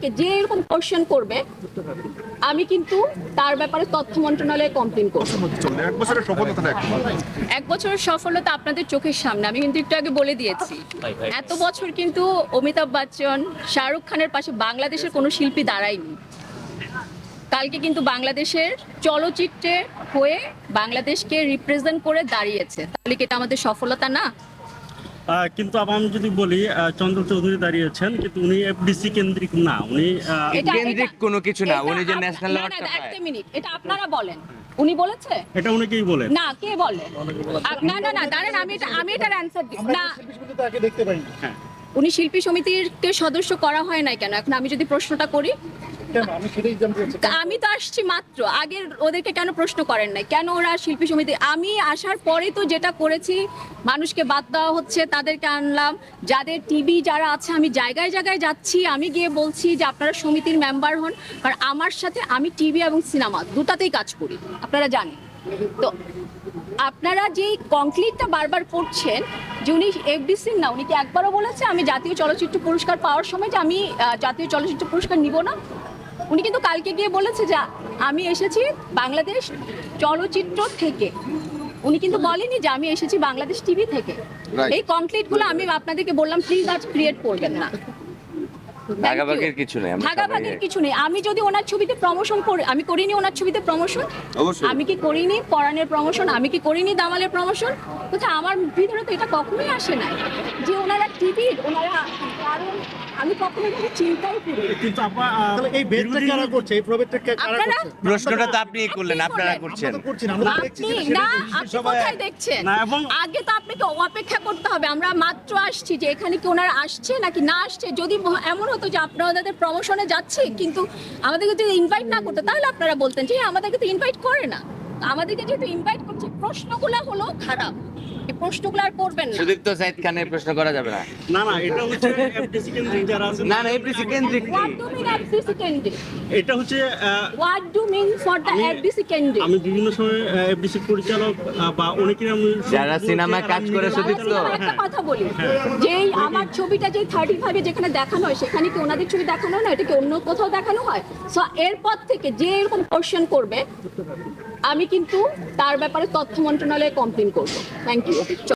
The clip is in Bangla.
থেকে যে এরকম কোশ্চেন করবে আমি কিন্তু তার ব্যাপারে তথ্য মন্ত্রণালয়ে কমপ্লেন করব। এক বছরের সফলতা এক বছরের সফলতা আপনাদের চোখের সামনে আমি কিন্তু একটু আগে বলে দিয়েছি। এত বছর কিন্তু অমিতাভ বচ্চন শাহরুখ খানের পাশে বাংলাদেশের কোনো শিল্পী দাঁড়ায়নি। কালকে কিন্তু বাংলাদেশের চলচ্চিত্রে হয়ে বাংলাদেশকে রিপ্রেজেন্ট করে দাঁড়িয়েছে। তাহলে কি এটা আমাদের সফলতা না? কিন্তু আবার আমি যদি বলি চন্দ্র চৌধুরী দাঁড়িয়েছেন কিন্তু উনি এফডিসি কেন্দ্রিক না উনি এটা- কেন্দ্রিক কোনো কিছু না, উনি যে ন্যাশনাল না, না, একটা মিনিট এটা আপনারা বলেন। উনি বলেছে? এটা না কে বলে? না না না দাঁড়ান আমি এটা আমি এটার অ্যান্সার দিই না। হ্যাঁ। উনি শিল্পী সমিতির কে সদস্য করা হয় নাই কেন? এখন আমি যদি প্রশ্নটা করি আমি তো আসছি মাত্র। আগের ওদেরকে কেন প্রশ্ন করেন নাই? কেন ওরা শিল্পী সমিতি আমি আসার পরে তো যেটা করেছি, মানুষকে বাদ দেওয়া হচ্ছে, তাদেরকে আনলাম। যাদের টিভি যারা আছে, আমি জায়গায় জায়গায় যাচ্ছি। আমি গিয়ে বলছি যে আপনারা সমিতির মেম্বার হন, কারণ আমার সাথে আমি টিভি এবং সিনেমা দুটাতেই কাজ করি। আপনারা জানেন। তো আপনারা যেই কংক্রিটটা বারবার করছেন, যে উনি এফডিসির না, উনি কি একবারও বলেছে আমি জাতীয় চলচ্চিত্র পুরস্কার পাওয়ার সময় যে আমি জাতীয় চলচ্চিত্র পুরস্কার নিব না? উনি কিন্তু কালকে গিয়ে বলেছে যে আমি এসেছি বাংলাদেশ চলচ্চিত্র থেকে। উনি কিন্তু বলেনি যে আমি এসেছি বাংলাদেশ টিভি থেকে। এই কমপ্লিটগুলো আমি আপনাদেরকে বললাম প্লিজ আজ ক্রিয়েট করবেন না. ভাগাভাগির কিছু নেই, আমরা ভাগাভাগির কিছু নেই। আমি যদি ওনার ছবিতে প্রমোশন করি আমি করিনি ওনার ছবিতে প্রমোশন আমি কি করিনি পরাণের প্রমোশন আমি কি করিনি দামালের প্রমোশন আমার ভিতরে তো এটা কখনোই আসে না যে ওনারা টিভির ওনারা কারণ আমি কখনো এভাবে চিন্তাই করি কিন্তু আপা এই বেদটা কারা করছে? এই প্রবেদটা কারা করছে? প্রশ্নটা তো আপনি করলেন আপনারা করছেন আমরা তো করছি না, আমরা তো দেখছি আপনি না আপনি কোথায় দেখছেন? আগে তো আপনাকে অপেক্ষা করতে হবে। আমরা মাত্র আসছি যে এখানে কি ওনারা আসছে নাকি না আসছে? যদি এমন হতো যে আপনাদের প্রমোশনে যাচ্ছে কিন্তু আমাদেরকে যদি ইনভাইট না করতো তাহলে আপনারা বলতেন যে হ্যাঁ, আমাদেরকে তো ইনভাইট করে না। আমাদেরকে যেহেতু ইনভাইট করছে প্রশ্নগুলো হলো খারাপ। এই প্রশ্নগুলো আর করবেন না। সুদীপ্ত সাইদ খানের প্রশ্ন করা যাবে না। না না এটা হচ্ছে এফডিসি কেন্দ্রিক যারা আছেন না না এফডিসি কেন্দ্রিক কি? What do mean FDC candidate এটা হচ্ছে হোয়াট ডু মিন ফর আমি- এফডিসি ক্যান্ডিডেট আমি বিভিন্ন সময় এফডিসি পরিচালক বা অনেকের আমি যারা সিনেমায় কাজ করে সুদীপ্ত। একটা কথা বলি। যেই আমার ছবিটা যেই থার্টি ফাইভে যেখানে দেখানো হয় সেখানে কি ওনাদের ছবি দেখানো হয় না? এটা কি অন্য কোথাও দেখানো হয়? সো এরপর থেকে যে এরকম কোশ্চেন করবে আমি কিন্তু তার ব্যাপারে তথ্য মন্ত্রণালয়ে কমপ্লেন করব। Thank you lógico.